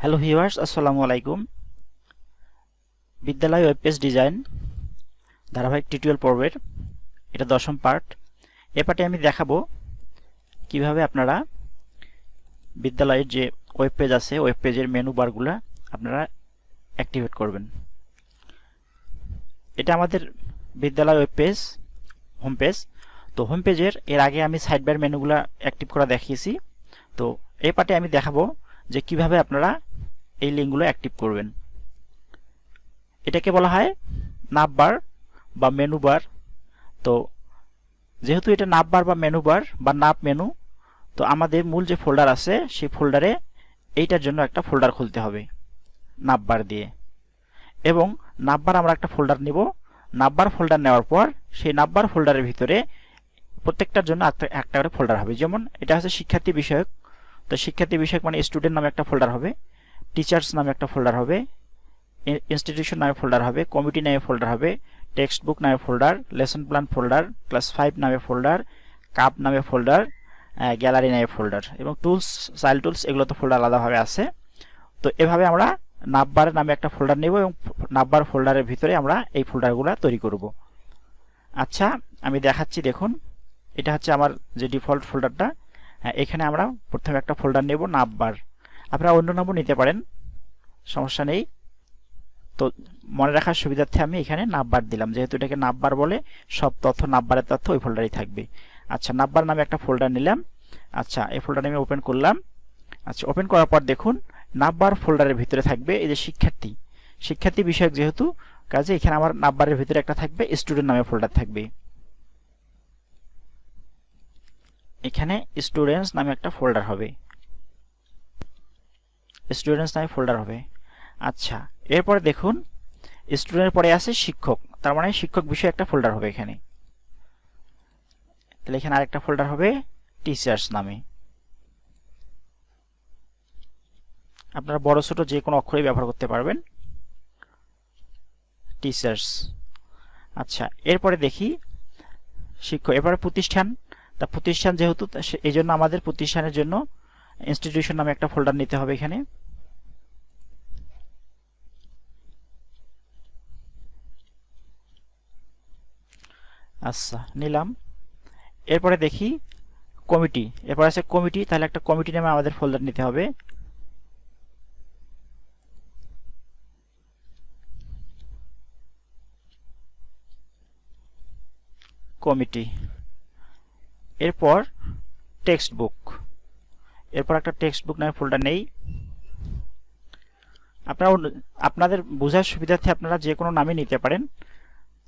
Hello viewers আসসালামু আলাইকুম বিদ্যালয় ওয়েব পেজ ডিজাইন ধারাবাহিক টিউটোরিয়াল পর্বের, এটা দশম পার্ট এ পার্টে আমি দেখাবো কীভাবে আপনারা বিদ্যালয়ের যে ওয়েব পেজ আছে ওয়েব পেজের মেনু বারগুলা আপনারা অ্যাক্টিভেট করবেন। এটা আমাদের বিদ্যালয় ওয়েব পেজ হোম পেজ তো হোম পেজের এর আগে আমি সাইড বার মেনুগুলা অ্যাক্টিভ করা দেখিয়েছি। তো এই পার্টে আমি দেখাবো যে কীভাবে আপনারা এই লিঙ্কগুলো অ্যাক্টিভ করবেন। এটাকে বলা হয় নাববার বা মেনু বার। তো যেহেতু এটা নাববার বা মেনু বার বা নাব মেনু, তো আমাদের মূল যে ফোল্ডার আছে, সেই ফোল্ডারে এইটার জন্য একটা ফোল্ডার খুলতে হবে নাববার দিয়ে। এবং নাববার আমরা একটা ফোল্ডার নিব। নাববার ফোল্ডার নেওয়ার পর সেই নাববার ফোল্ডারের ভিতরে প্রত্যেকটার জন্য একটা একটা করে ফোল্ডার হবে। যেমন এটা হচ্ছে শিক্ষার্থী বিষয়ক তো শিক্ষার্থী বিষয়ক মানে স্টুডেন্ট নামে একটা ফোল্ডার হবে টিচার্স নামে একটা ফোল্ডার হবে ইনস্টিটিউশন নামে ফোল্ডার হবে কমিটি নামে ফোল্ডার হবে টেক্সট বুক নামে folder lesson plan folder class five নামে ফোল্ডার কাপ নামে ফোল্ডার গ্যালারি নামে ফোল্ডার এবং টুলস চাইল্ড টুলস এগুলো তো ফোল্ডার আলাদাভাবে আছে। তো এভাবে আমরা নাববার নামে একটা ফোল্ডার নেব এবং নাববার ফোল্ডারের ভিতরে আমরা এই ফোল্ডারগুলো তৈরি করব। আচ্ছা আমি দেখাচ্ছি, দেখুন, এটা হচ্ছে আমার যে ডিফল্ট ফোল্ডারটা এখানে আমরা প্রথমে একটা ফোল্ডার নেব নাববার আপনারা অন্য নামও নিতে পারেন, সমস্যা নেই। তো মনে রাখার সুবিধার্থে আমি এখানে নাম্বার দিলাম। যেহেতু এটাকে নাববার বলে, সব তথ্য নাববারের তথ্য ওই ফোল্ডারেই থাকবে। আচ্ছা নাববার নামে একটা ফোল্ডার নিলাম। আচ্ছা এই ফোল্ডার আমি ওপেন করলাম। আচ্ছা ওপেন করার পর দেখুন নাববার ফোল্ডারের ভিতরে থাকবে এই যে শিক্ষার্থী। শিক্ষার্থী বিষয়ক যেহেতু, কাজে এখানে আমার নাববারের ভিতরে একটা থাকবে স্টুডেন্ট নামে ফোল্ডার থাকবে। এখানে স্টুডেন্টস নামে একটা ফোল্ডার হবে। স্টুডেন্টস নামে ফোল্ডার হবে। আচ্ছা এরপরে দেখুন স্টুডেন্টের পরে আছে শিক্ষক। তার মানে শিক্ষক বিষয়ে একটা ফোল্ডার হবে এখানে। তাহলে এখানে আরেকটা ফোল্ডার হবে টিচার্স নামে। আপনারা বড়, ছোট যে কোনো অক্ষরে ব্যবহার করতে পারবেন। টিচার্স আচ্ছা এরপরে দেখি শিক্ষক, এরপরে প্রতিষ্ঠান। তা প্রতিষ্ঠান যেহেতু এই জন্য আমাদের প্রতিষ্ঠানের জন্য ইনস্টিটিউশন নামে একটা ফোল্ডার নিতে হবে এখানে। আচ্ছা নিলাম। এরপরে দেখি কমিটি। এরপর আছে কমিটি, তাহলে একটা কমিটি নামে আমাদের ফোল্ডার নিতে হবে। কমিটি। এরপর টেক্সট বুক এরপর একটা টেক্সট বুক নামে ফোল্ডার নেই। আপনারা আপনাদের বোঝার সুবিধার্থে আপনারা যে কোনো নামই নিতে পারেন।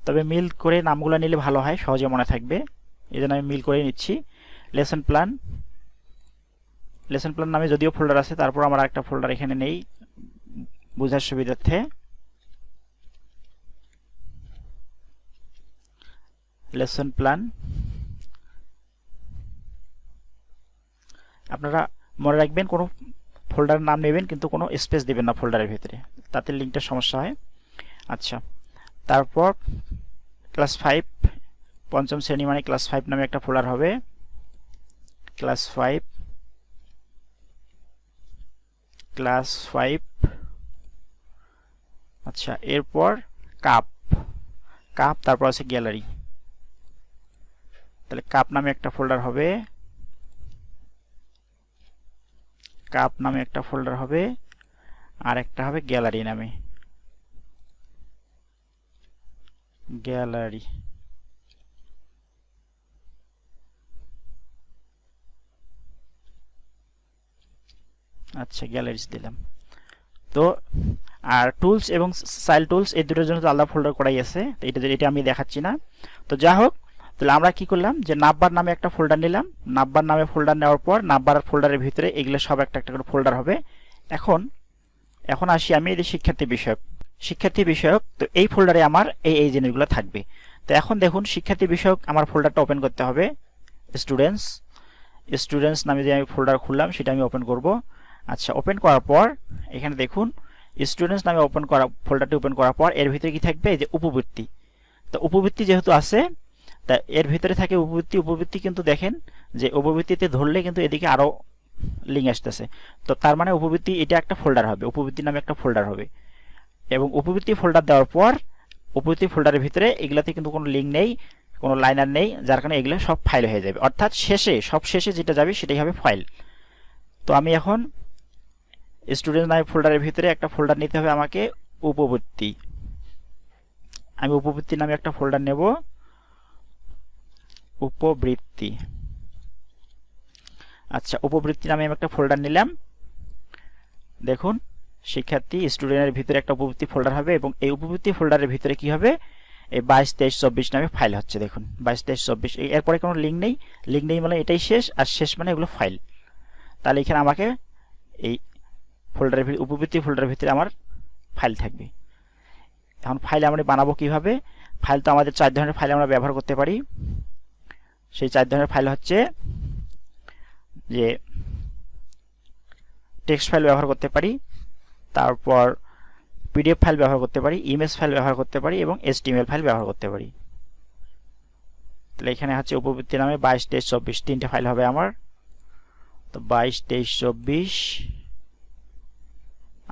তবে মিল করে নামগুলো নিলে ভালো হয়, সহজে মনে থাকবে। এই জন্য আমি মিল করে নিচ্ছি। লেসন প্ল্যান লেসন প্ল্যান নামে যদিও ফোল্ডার আছে, তারপর আমার একটা ফোল্ডার এখানে নেই, বোঝার সুবিধার্থে। লেসন প্ল্যান আপনারা মনে রাখবেন, কোনো ফোল্ডারের নাম নেবেন, কিন্তু কোনো স্পেস দেবেন না ফোল্ডারের ভিতরে। তাতে লিঙ্কটা সমস্যা হয়। আচ্ছা তারপর ক্লাস ফাইভ পঞ্চম শ্রেণি মানে ক্লাস ফাইভ নামে একটা ফোল্ডার হবে। ক্লাস ফাইভ ক্লাস ফাইভ আচ্ছা এরপর কাপ কাপ তারপর আছে গ্যালারি তাহলে কাপ নামে একটা ফোল্ডার হবে। কাপ নামে একটা ফোল্ডার হবে, আর একটা হবে গ্যালারি নামে। গ্যালারি আচ্ছা গ্যালারিজ দিলাম। তো, আর টুলস এবং সাইল টুলস এই দুটোর জন্য তো আলাদা ফোল্ডার করাই আছে, তো এটা এটা আমি দেখাচ্ছি না। তো যা হোক তাহলে আমরা কি করলাম? যে নাব্বার নামে একটা ফোল্ডার নিলাম। নাব্বার নামে ফোল্ডার নেওয়ার পর নাব্বার ফোল্ডারের ভিতরে এগুলো সব একটা একটা করে ফোল্ডার হবে। এখন এখন আসি আমি এই শিক্ষার্থী বিষয়ক। শিক্ষার্থী বিষয়ক, তো এই ফোল্ডারে আমার এই এই জিনিসগুলো থাকবে। তো এখন দেখুন, শিক্ষার্থী বিষয়ক আমার ফোল্ডারটা ওপেন করতে হবে। স্টুডেন্টস স্টুডেন্টস নামে যে আমি ফোল্ডার খুললাম, সেটা আমি ওপেন করব। আচ্ছা ওপেন করার পর, এখানে দেখুন স্টুডেন্টস নামে ওপেন করা ফোল্ডারটি ওপেন করার পর, এর ভিতরে কি থাকবে? এই যে উপবৃত্তি। তো উপবৃত্তি যেহেতু আছে তা এর ভিতরে থাকে উপবৃত্তি। উপবৃত্তি কিন্তু দেখেন যে উপবৃত্তিতে ধরলে কিন্তু এদিকে আরও লিঙ্ক আসতেছে। তো তার মানে উপবৃত্তি এটা একটা ফোল্ডার হবে, উপবৃত্তি নামে একটা ফোল্ডার হবে। এবং উপবৃত্তি ফোল্ডার দেওয়ার পর উপবৃত্তি ফোল্ডারের ভিতরে এগুলাতে কিন্তু কোনো লিঙ্ক নেই, কোনো লাইনার নেই, যার কারণে এগুলো সব ফাইল হয়ে যাবে। অর্থাৎ শেষে, সব শেষে যেটা যাবে সেটাই হবে ফাইল তো আমি এখন স্টুডেন্ট নামে ফোল্ডারের ভিতরে একটা ফোল্ডার নিতে হবে আমাকে, উপবৃত্তি। আমি উপবৃত্তি নামে একটা ফোল্ডার নেব। উপবৃত্তি। আচ্ছা উপবৃত্তি নামে আমি একটা ফোল্ডার নিলাম। দেখুন, শিক্ষার্থী স্টুডেন্টের ভিতরে একটা উপবৃত্তি ফোল্ডার হবে এবং এই উপবৃত্তি ফোল্ডারের ভিতরে কি হবে? এই বাইশ, তেইশ, চব্বিশ নামে ফাইল হচ্ছে, দেখুন। বাইশ, তেইশ, চব্বিশ এরপরে কোনো লিঙ্ক নেই। লিঙ্ক নেই মানে এটাই শেষ, আর শেষ মানে এগুলো ফাইল তাহলে এখানে আমাকে এই ফোল্ডারের ভিতরে উপবৃত্তি ফোল্ডারের ভিতরে আমার ফাইল থাকবে। এখন ফাইল আমরা বানাবো কীভাবে? ফাইল তো আমাদের চার ধরনের ফাইল আমরা ব্যবহার করতে পারি। সেই চার ধরনের ফাইল হচ্ছে যে টেক্সট ফাইল ব্যবহার করতে পারি, তারপর পিডিএফ ফাইল ব্যবহার করতে পারি ইমেজ ফাইল ব্যবহার করতে পারি এবং এসটিএমএল ফাইল ব্যবহার করতে পারি। তাহলে এখানে হচ্ছে উপবৃত্তি নামে বাইশ, তেইশ, চব্বিশ তিনটে ফাইল হবে আমার। তো বাইশ, তেইশ, চব্বিশ,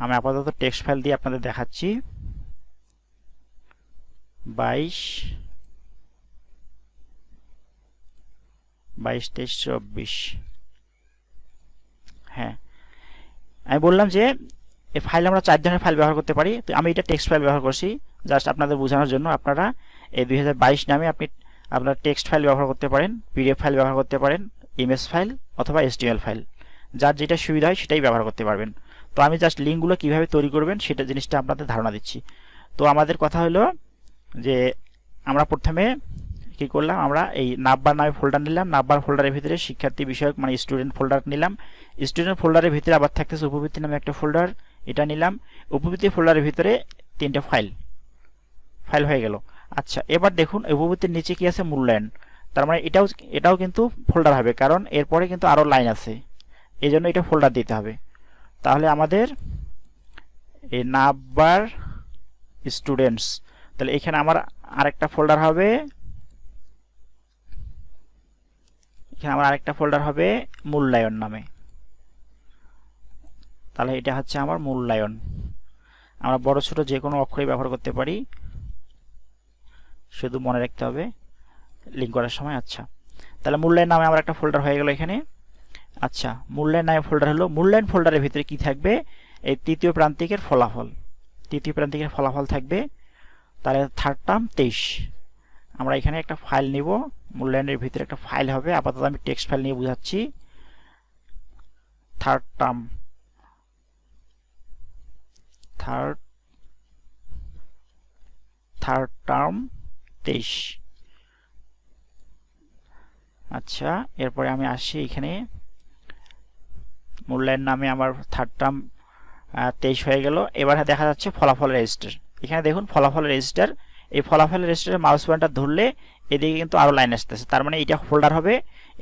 আমি আপাতত টেক্সট ফাইল দিয়ে আপনাদের দেখাচ্ছি। বাইশ বাইশ, তেইশ, চব্বিশ। হ্যাঁ। আমি বললাম যে, এই ফাইল আমরা চার ধরনের ফাইল ব্যবহার করতে পারি। তো আমি এটা টেক্সট ফাইল ব্যবহার করছি। জাস্ট আপনাদের বোঝানোর জন্য আপনারা এই দু হাজার বাইশ নামে আপনি আপনার টেক্সট ফাইল ব্যবহার করতে পারেন পিডিএফ ফাইল ব্যবহার করতে পারেন ইমেজ ফাইল অথবা এসটিএল ফাইল যার যেটা সুবিধা হয় সেটাই ব্যবহার করতে পারবেন। তো আমি জাস্ট লিঙ্কগুলো কীভাবে তৈরি করবেন সেটা জিনিসটা আপনাদের ধারণা দিচ্ছি। তো আমাদের কথা হলো যে, আমরা প্রথমে কি করলাম? আমরা এই নাব্বার নামে ফোল্ডার নিলাম। নাব্বার ফোল্ডারের ভিতরে শিক্ষার্থী বিষয়ক মানে স্টুডেন্ট ফোল্ডার নিলাম। স্টুডেন্ট ফোল্ডারের ভিতরে আবার থাকতেছে উপবৃত্তি নামে একটা ফোল্ডার এটা নিলাম। উপবৃত্তি ফোল্ডারের ভিতরে তিনটে ফাইল ফাইল হয়ে গেল। আচ্ছা এবার দেখুন, উপবৃত্তির নিচে কি আছে? মূল্যায়ন। তার মানে এটাও এটাও কিন্তু ফোল্ডার হবে, কারণ এরপরে কিন্তু আরও লাইন আছে। এই জন্য এটা ফোল্ডার দিতে হবে। তাহলে আমাদের এই নাব্বার স্টুডেন্টস তাহলে এখানে আমার আরেকটা ফোল্ডার হবে। এখানে আমার আরেকটা ফোল্ডার হবে মূল্যায়ন নামে। তাহলে এটা হচ্ছে আমার মূল্যায়ন। আমরা বড়, ছোট যে কোনো অক্ষরে ব্যবহার করতে পারি। শুধু মনে রাখতে হবে লিঙ্ক করার সময়। আচ্ছা তাহলে মূল্যায়ন নামে আমার একটা ফোল্ডার হয়ে গেল এখানে। আচ্ছা মূল্যায়ন নামে ফোল্ডার হলো, মূল্যায়ন ফোল্ডারের ভিতরে কি থাকবে? এই তৃতীয় প্রান্তিকের ফলাফল। তৃতীয় প্রান্তিকের ফলাফল থাকবে, তাহলে থার্ড টার্ম তেইশ। আমরা এখানে একটা ফাইল নিব। মূল্যায়নের ভিতরে একটা ফাইল হবে। আপাতত আমি টেক্সট ফাইল নিয়ে বুঝাচ্ছি। Third term third third term তেইশ। আচ্ছা এরপরে আমি আসি এখানে। মূল্যায়ন নামে আমার থার্ড টার্ম তেইশ হয়ে গেল। এবার দেখা যাচ্ছে ফলাফল রেজিস্টার এখানে দেখুন, ফলাফল রেজিস্টার এই ফলাফল রেজিস্টারের মাউস পয়েন্টার ধরলে এদিকে কিন্তু আরও লাইন আসতেছে। তার মানে এটা ফোল্ডার হবে,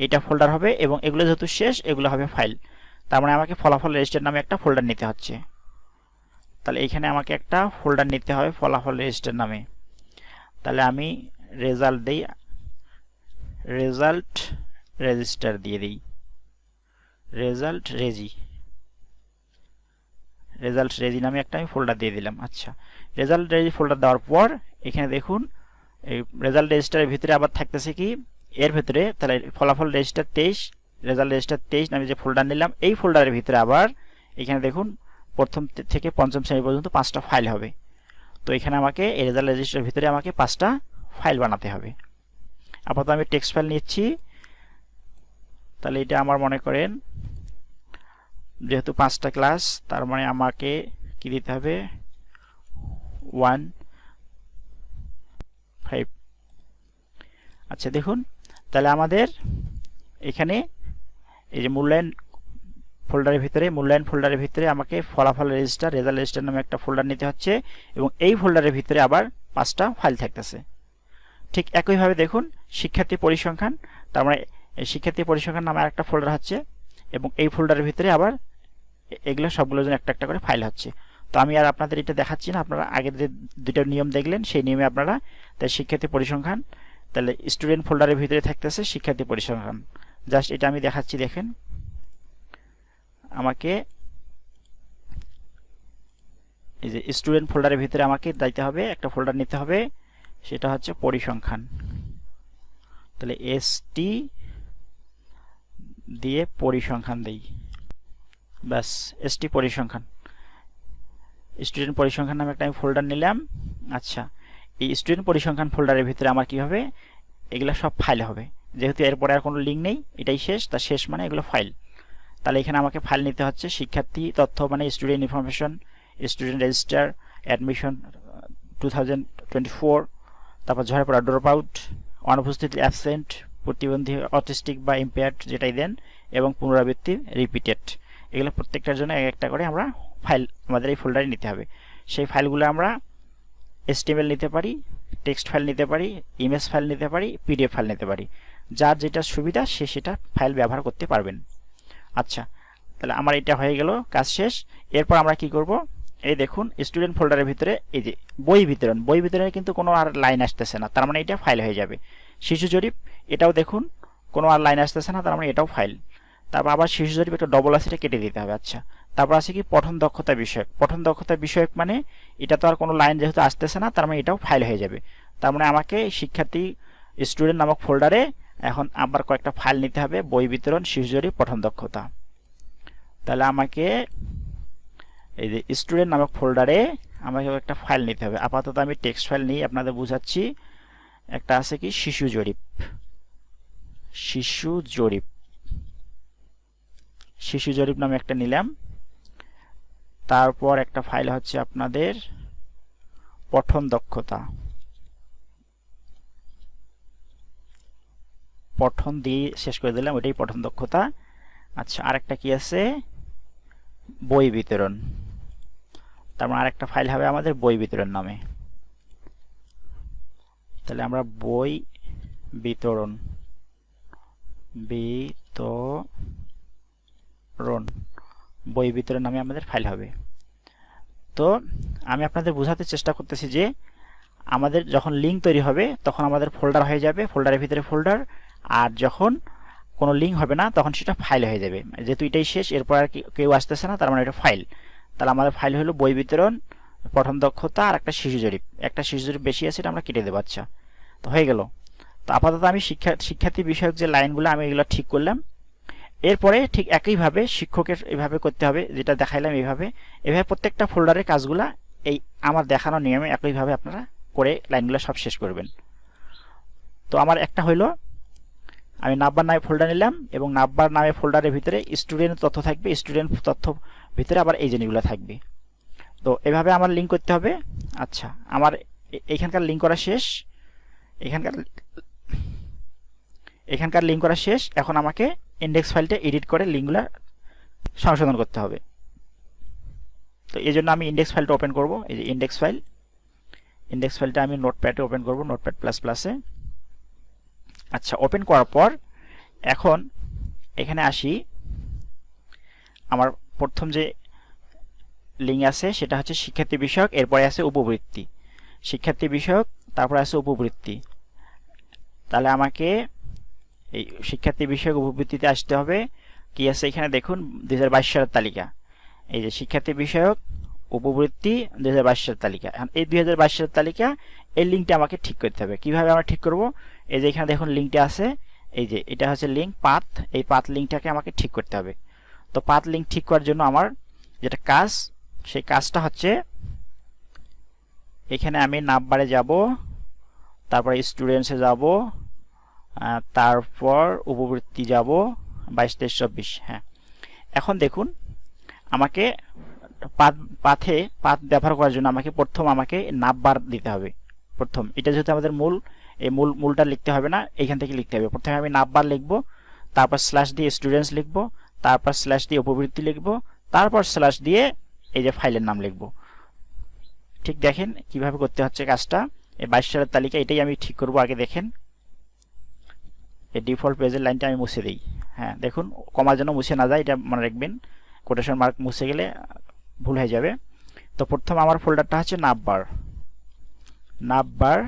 এটা ফোল্ডার হবে এবং এগুলো যেহেতু শেষ, এগুলো হবে ফাইল তার মানে আমাকে ফলাফল রেজিস্টার নামে একটা ফোল্ডার নিতে হচ্ছে। তাহলে এখানে আমাকে একটা ফোল্ডার নিতে হবে ফলাফল রেজিস্টার নামে। তাহলে আমি রেজাল্ট দিই রেজাল্ট রেজিস্টার দিয়ে দিই। রেজাল্ট রেজি রেজাল্ট রেজি নামে একটা আমি ফোল্ডার দিয়ে দিলাম। আচ্ছা রেজাল্ট রেজি ফোল্ডার দেওয়ার পর এখানে দেখুন এই রেজাল্ট রেজিস্টারের ভিতরে আবার থাকতেছে কি? এর ভিতরে তাহলে ফলাফল রেজিস্টার তেইশ রেজাল্ট রেজিস্টার তেইশ নামে যে ফোল্ডার নিলাম, এই ফোল্ডারের ভিতরে আবার এখানে দেখুন, প্রথম থেকে পঞ্চম শ্রেণি পর্যন্ত পাঁচটা ফাইল হবে। তো এখানে আমাকে এই রেজাল্ট রেজিস্টারের ভিতরে আমাকে পাঁচটা ফাইল বানাতে হবে। আপাতত আমি টেক্সট ফাইল নিচ্ছি। তাহলে এটা আমার মনে করেন, যেহেতু পাঁচটা ক্লাস তার মানে আমাকে কি দিতে হবে? ওয়ান ফাইভ আচ্ছা দেখুন। তাহলে আমাদের এখানে এই যে মূল্যায়ন ফোল্ডারের ভিতরে, মূল্যায়ন ফোল্ডারের ভিতরে আমাকে ফলাফল রেজিস্টার রেজাল্ট রেজিস্টার নামে একটা ফোল্ডার নিতে হচ্ছে এবং এই ফোল্ডারের ভিতরে আবার পাঁচটা ফাইল থাকতেছে। ঠিক একইভাবে দেখুন, শিক্ষার্থী পরিসংখ্যান, তার মানে শিক্ষার্থী পরিসংখ্যান নামে আরেকটা ফোল্ডার হচ্ছে এবং এই ফোল্ডারের ভিতরে আবার এগুলো সবগুলোর জন্য একটা একটা করে ফাইল হচ্ছে। তো আমি আর আপনাদের এটা দেখাচ্ছি না, আপনারা আগের যে দুটো নিয়ম দেখলেন, সেই নিয়মে আপনারা তাই শিক্ষার্থী পরিসংখ্যান তাহলে স্টুডেন্ট ফোল্ডারের ভিতরে থাকতেছে শিক্ষার্থী পরিসংখ্যান। জাস্ট এটা আমি দেখাচ্ছি, দেখেন। আমাকে এই যে স্টুডেন্ট ফোল্ডারের ভিতরে আমাকে যাইতে হবে, একটা ফোল্ডার নিতে হবে, সেটা হচ্ছে পরিসংখ্যান। তাহলে এস টি দিয়ে পরিসংখ্যান দেই। ব্যাস এস টি পরিসংখ্যান। স্টুডেন্ট পরিসংখ্যান নামে একটা আমি ফোল্ডার নিলাম। আচ্ছা এই স্টুডেন্ট পরিসংখ্যান ফোল্ডারের ভিতরে আমার কি হবে? এগুলো সব ফাইল হবে। যেহেতু এরপরে আর কোনো লিঙ্ক নেই, এটাই শেষ, তার শেষ মানে এগুলো ফাইল তাহলে এখানে আমাকে ফাইল নিতে হচ্ছে, শিক্ষার্থী তথ্য মানে student information student register admission two তারপর ঝরে পড়া ড্রপ আউট অনুপস্থিতি অ্যাবসেন্ট প্রতিবন্ধী অটিস্টিক বা ইম্পেয়ার্ড যেটাই দেন, এবং পুনরাবৃত্তি রিপিটেড এগুলো প্রত্যেকটার জন্য এক একটা করে আমরা ফাইল আমাদের এই ফোল্ডারে নিতে হবে। সেই ফাইলগুলো আমরা এসটিএমএল নিতে পারি টেক্সট ফাইল নিতে পারি ইমেজ ফাইল নিতে পারি পিডিএফ ফাইল নিতে পারি। যার যেটা সুবিধা, সে সেটা ফাইল ব্যবহার করতে পারবেন। আচ্ছা তাহলে আমার এটা হয়ে গেল, কাজ শেষ। এরপর আমরা কি করব? এই দেখুন স্টুডেন্ট ফোল্ডারের ভিতরে, এই যে বই বিতরণ, বই বিতরণে কিন্তু কোনো আর লাইন আসতেছে না, তার মানে এটা ফাইল হয়ে যাবে। শিশু জরিপ, এটাও দেখুন, কোনো আর লাইন আসতেছে না, তার মানে এটাও ফাইল তারপর আবার শিশু জরিপ একটা ডবল আছে, এটা কেটে দিতে হবে। আচ্ছা তারপর আছে কি পঠন দক্ষতা বিষয়ক। পঠন দক্ষতা বিষয়ক মানে এটা তো আর কোনো লাইন যেহেতু আসতেছে না, তার মানে এটাও ফাইল হয়ে যাবে। তার মানে আমাকে শিক্ষার্থী স্টুডেন্ট নামক ফোল্ডারে এখন আবার কয়েকটা ফাইল নিতে হবে, বই বিতরণ শিশু জরিপ পঠন দক্ষতা। তাহলে আমাকে এই যে স্টুডেন্ট নামক ফোল্ডারে আমাকে একটা ফাইল নিতে হবে। আপাতত আমি টেক্সট ফাইল নিই আপনাদের বুঝাচ্ছি। একটা আছে কি শিশু জরিপ শিশু জরিপ শিশু জরিপ নামে একটা নিলাম। তারপর একটা ফাইল হচ্ছে আপনাদের পঠন দক্ষতা। পঠন দিয়ে শেষ করে দিলাম, ওইটাই পঠন দক্ষতা। আচ্ছা আরেকটা কি আছে? বই বিতরণ। তারপর মানে আরেকটা ফাইল হবে আমাদের বই বিতরণ নামে। তাহলে আমরা বই বিতরণ। বিতরণ। বই বিতরণ নামে আমাদের ফাইল হবে। তো আমি আপনাদের বোঝাতে চেষ্টা করতেছি যে আমাদের যখন লিঙ্ক তৈরি হবে, তখন আমাদের ফোল্ডার হয়ে যাবে ফোল্ডারের ভিতরে ফোল্ডার আর যখন কোনো লিঙ্ক হবে না, তখন সেটা ফাইল হয়ে যাবে। যেহেতু এটাই শেষ, এরপর আর কেউ আসতেছে না, তার মানে এটা ফাইল তাহলে আমাদের ফাইল হলো বই বিতরণ পঠন দক্ষতা, আর একটা শিশু জরিপ। একটা শিশু জরিপ বেশি আছে আমরা কেটে দেবো আচ্ছা। তো হয়ে গেল। তো আপাতত আমি শিক্ষা শিক্ষার্থী বিষয়ক যে লাইনগুলো, আমি এগুলো ঠিক করলাম। এরপরে ঠিক একইভাবে শিক্ষকের এভাবে করতে হবে, যেটা দেখাইলাম এইভাবে এভাবে প্রত্যেকটা ফোল্ডারের কাজগুলা এই আমার দেখানো নিয়মে একইভাবে আপনারা করে লাইনগুলো সব শেষ করবেন। তো আমার একটা হইল, আমি নাব্বার নামে ফোল্ডার নিলাম এবং নাব্বার নামে ফোল্ডারের ভিতরে স্টুডেন্ট তথ্য থাকবে স্টুডেন্ট তথ্য ভিতরে আবার এই জিনিসগুলো থাকবে। তো এভাবে আমার লিঙ্ক করতে হবে। আচ্ছা আমার এখানকার লিঙ্ক করা শেষ। এখানকার এখানকার লিঙ্ক করা শেষ। এখন আমাকে ইন্ডেক্স ফাইলটা এডিট করে লিঙ্কগুলো সংশোধন করতে হবে। তো এই জন্য আমি ইন্ডেক্স ফাইলটা ওপেন করব। এই যে ইন্ডেক্স ফাইল ইন্ডেক্স ফাইলটা আমি নোটপ্যাডে ওপেন করব নোটপ্যাড প্লাস প্লাসে আচ্ছা ওপেন করার পর এখন এখানে আসি। আমার প্রথম যে লিঙ্ক আছে সেটা হচ্ছে শিক্ষার্থী বিষয়ক, এরপরে আছে উপবৃত্তি। শিক্ষার্থী বিষয়ক, তারপরে আছে উপবৃত্তি। তাহলে আমাকে এই শিক্ষার্থী বিষয়ক উপবৃত্তিতে আসতে হবে। কি আছে এখানে দেখুন দু হাজার বাইশ সালের তালিকা। এই যে শিক্ষার্থী বিষয়ক উপবৃত্তি দুই সালের তালিকা। এখন এই দু হাজার বাইশ সালের তালিকা, এই লিঙ্কটা আমাকে ঠিক করতে হবে। কীভাবে আমরা ঠিক করব? এই যে এখানে দেখুন লিঙ্কটা আছে। এই যে এটা হচ্ছে লিঙ্ক পাথ। এই পাথ লিঙ্কটাকে আমাকে ঠিক করতে হবে। তো পাথ লিঙ্ক ঠিক করার জন্য আমার যেটা কাজ, সেই কাজটা হচ্ছে এখানে আমি নাম্বারে যাব, তারপরে স্টুডেন্টসে যাব তারপর উপবৃত্তি যাব বাইশ তেইশ চব্বিশ হ্যাঁ। এখন দেখুন, আমাকে পাথ পাথে পাথ ব্যবহার করার জন্য আমাকে প্রথম আমাকে নাববার দিতে হবে। প্রথম, এটা যেহেতু আমাদের মূল, এই মূল, মূলটা লিখতে হবে না, এখান থেকে লিখতে হবে। প্রথমে আমি নাববার লিখব, তারপর স্ল্যাশ দিয়ে স্টুডেন্টস লিখব, তারপর স্ল্যাশ দিয়ে উপবৃত্তি লিখব, তারপর স্ল্যাশ দিয়ে এই যে ফাইলের নাম লিখব। ঠিক দেখেন কীভাবে করতে হচ্ছে কাজটা, এই বাইশ সালের তালিকা, এটাই আমি ঠিক করব, আগে দেখেন। এই ডিফল্ট পেজের লাইনটা আমি মুছে দিই। হ্যাঁ দেখুন কমার জন্য মুছে না যায়, এটা মনে রাখবেন। কোটেশন মার্ক মুছে গেলে ভুল হয়ে যাবে। তো প্রথম আমার ফোল্ডারটা হচ্ছে নাববার। নাববার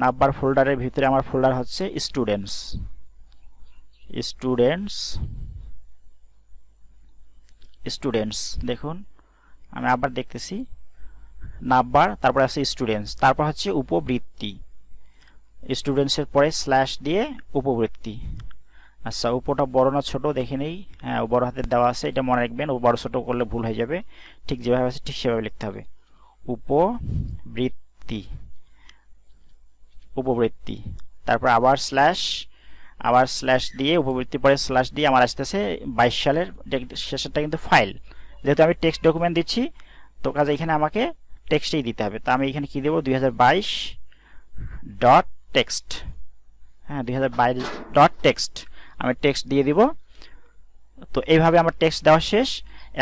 নাববার ফোল্ডারের ভিতরে আমার ফোল্ডার হচ্ছে স্টুডেন্টস স্টুডেন্টস স্টুডেন্টস দেখুন, আমি আবার দেখতেছি। নাম্বার তারপর আছে স্টুডেন্টস তারপর হচ্ছে উপবৃত্তি। স্টুডেন্টসের পরে স্ল্যাশ দিয়ে উপবৃত্তি। আচ্ছা উপটা বড় না ছোট, দেখে নেই। হ্যাঁ বড় হাতের দেওয়া আছে, এটা মনে রাখবেন, ও বড় ছোট করলে ভুল হয়ে যাবে। ঠিক যেভাবে আছে, ঠিক সেভাবে লিখতে হবে। উপবৃত্তি। উপবৃত্তি। তারপর আবার স্ল্যাশ আবার স্ল্যাশ দিয়ে উপবৃত্তি পরে স্ল্যাশ দিয়ে আমার আসতেছে বাইশ সালের শেষেরটা কিন্তু ফাইল যেহেতু আমি টেক্সট ডকুমেন্ট দিচ্ছি, তো কাজে এখানে আমাকে টেক্সটেই দিতে হবে। তো আমি এখানে কি দেবো? দুই হাজার বাইশ ডট টেক্সট হ্যাঁ দুই হাজার বাইশ ডট টেক্সট আমি টেক্সট দিয়ে দিব। তো এইভাবে আমার টেক্সট দেওয়া শেষ।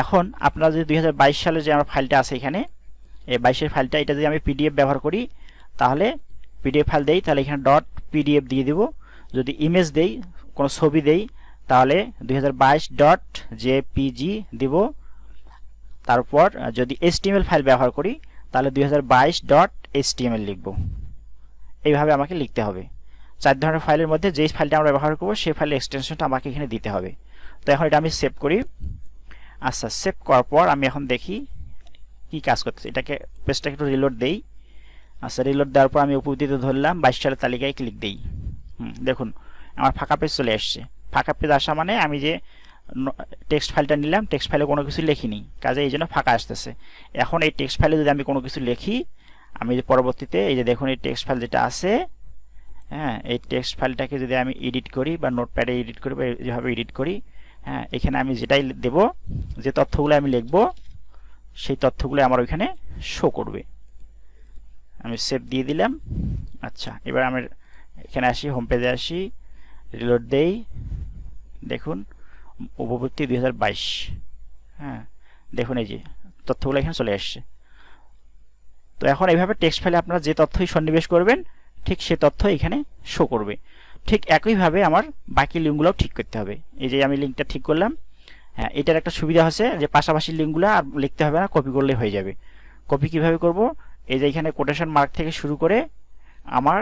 এখন আপনারা যদি দুই হাজার বাইশ সালে যে আমার ফাইলটা আছে এখানে, এই বাইশের ফাইলটা এটা যদি আমি পিডিএফ ব্যবহার করি, তাহলে পিডিএফ ফাইল দেই, তাহলে এখানে ডট পিডিএফ দিয়ে দিব। যদি ইমেজ দেই, কোনো ছবি দেই, তাহলে দুই হাজার বাইশ ডট জেপিজি দিব। তারপর যদি এইচটিএমএল ফাইল ব্যবহার করি, তাহলে দুই হাজার বাইশ ডট এইচটিএমএল লিখব। এইভাবে আমাকে লিখতে হবে। চার ধরনের ফাইলের মধ্যে যেই ফাইলটা আমরা ব্যবহার করব, সেই ফাইলের এক্সটেনশনটা আমাকে এখানে দিতে হবে। তো এখন এটা আমি সেভ করি। আচ্ছা সেভ করার পর আমি এখন দেখি কি কাজ করতেছে। এটাকে পেজটাকে একটু রিলোড দেই। আচ্ছা রিলোড দেওয়ার পর আমি উপস্থিত ধরলাম, বাইশ সালের তালিকায় ক্লিক দিই। হুম, দেখুন, আমার ফাঁকা পেজ চলে আসছে। ফাঁকা পেজ আসা মানে আমি যে টেক্সট ফাইলটা নিলাম টেক্সট ফাইলে কোনো কিছু লিখিনি। কাজে এই জন্য ফাঁকা আসতেছে। এখন এই টেক্সট ফাইলে যদি আমি কোনো কিছু লিখি আমি যে পরবর্তীতে এই যে দেখুন, এই টেক্সট ফাইল যেটা আছে হ্যাঁ এই টেক্সট ফাইলটাকে যদি আমি এডিট করি বা নোটপ্যাডে এডিট করি বা যেভাবে এডিট করি হ্যাঁ এখানে আমি যেটাই দেব, যে তথ্যগুলো আমি লিখব, সেই তথ্যগুলো আমার ওইখানে শো করবে। আমি সেভ দিয়ে দিলাম। আচ্ছা এবার আমি এখানে আসি হোম পেজে আসি রিলোড দেই। দেখুন উপবর্তী দুই হ্যাঁ দেখুন এই যে তথ্যগুলো এখানে চলে আসছে। তো এখন এইভাবে টেক্সট ফাইলে আপনারা যে তথ্যই সন্নিবেশ করবেন, ঠিক সে তথ্য এখানে শো করবে। ঠিক একইভাবে আমার বাকি লিঙ্কগুলোও ঠিক করতে হবে। এই যে আমি লিঙ্কটা ঠিক করলাম হ্যাঁ এটার একটা সুবিধা আছে যে পাশাপাশি লিঙ্কগুলো আর লিখতে হবে না কপি করলে হয়ে যাবে। কপি কীভাবে করব? এই যে এখানে কোটেশন মার্ক থেকে শুরু করে আমার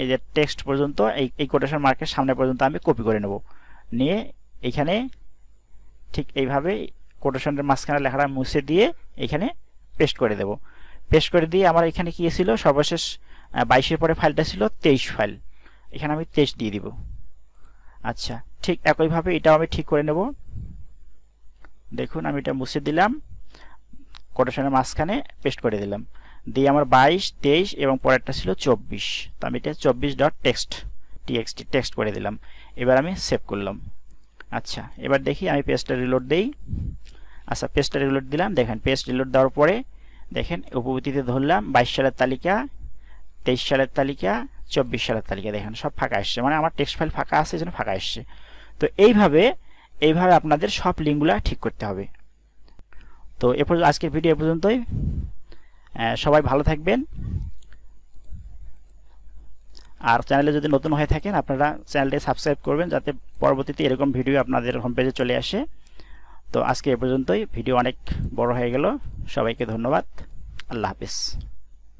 এই যে টেক্সট পর্যন্ত, এই এই কোটেশন মার্কের সামনে পর্যন্ত আমি কপি করে নেব। নিয়ে এখানে ঠিক এইভাবে কোটেশনের মাঝখানে লেখাটা মুছে দিয়ে এখানে পেস্ট করে দেব। পেস্ট করে দিয়ে আমার এখানে কি ছিল? সর্বশেষ বাইশের পরে ফাইলটা ছিল তেইশ ফাইল। এখানে আমি তেইশ দিয়ে দিব। আচ্ছা ঠিক একইভাবে এটাও আমি ঠিক করে নেব। দেখুন, আমি এটা মুছে দিলাম, কোটেশনের মাঝখানে পেস্ট করে দিলাম। দিয়ে আমার বাইশ, তেইশ এবং পরেরটা ছিল চব্বিশ। তো আমি এটা চব্বিশ ডট টেক্সট, টিএক্সটি, টেক্সট করে দিলাম। এবার আমি সেভ করলাম। আচ্ছা এবার দেখি আমি পেজটা রিলোড দেই। আচ্ছা পেজটা রিলোড দিলাম। দেখেন পেজ রিলোড দেওয়ার পরে দেখেন, উপবৃত্তিতে ধরলাম, বাইশ সালের তালিকা, তেইশ সালের তালিকা, চব্বিশ সালের তালিকা, দেখেন, সব ফাঁকা আসছে। মানে আমার টেক্সট ফাইল ফাঁকা আছে যেন ফাঁকা আসছে। তো এইভাবে এইভাবে আপনাদের সব লিঙ্কগুলো ঠিক করতে হবে। তো এ পর্যন্ত, আজকের ভিডিও এ পর্যন্তই। সবাই ভালো থাকবেন। আর চ্যানেলে যদি নতুন হয়ে থাকেন, আপনারা চ্যানেলটি সাবস্ক্রাইব করবেন, যাতে পরবর্তীতে এরকম ভিডিও আপনাদের হোম পেজে চলে আসে। তো আজকে এ পর্যন্তই। ভিডিও অনেক বড় হয়ে গেল। সবাইকে ধন্যবাদ। আল্লাহ হাফিজ।